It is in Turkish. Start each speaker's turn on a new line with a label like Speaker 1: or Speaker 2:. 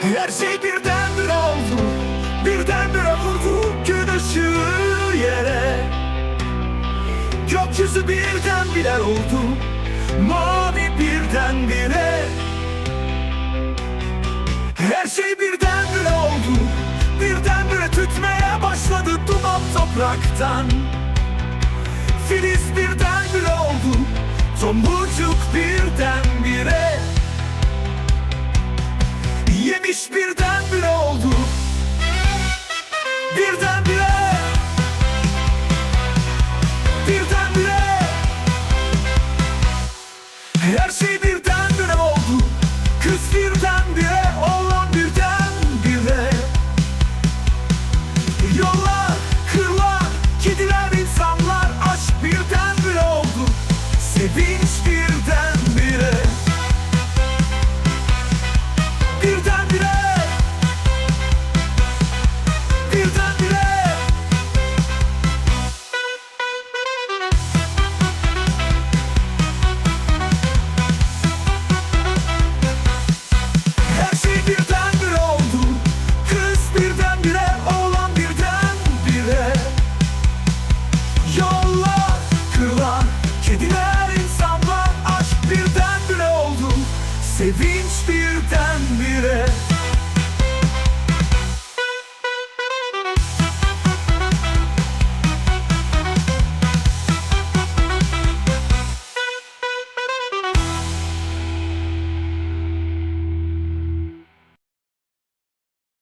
Speaker 1: Her şey birdenbire oldu. Birdenbire vurdu gün yere. Gökyüzü birdenbire oldu. Mavi birdenbire. Her şey birdenbire oldu. Birdenbire tütmeye başladı duman topraktan. Filiz birdenbire oldu. Tomurcuk birdenbire Neymiş birdenbire oldu. Birdenbire. Birdenbire. Her şey birdenbire oldu. Kız birden bire birdenbire Oğlan birdenbire. Yollar, kırlar, kediler це він спів.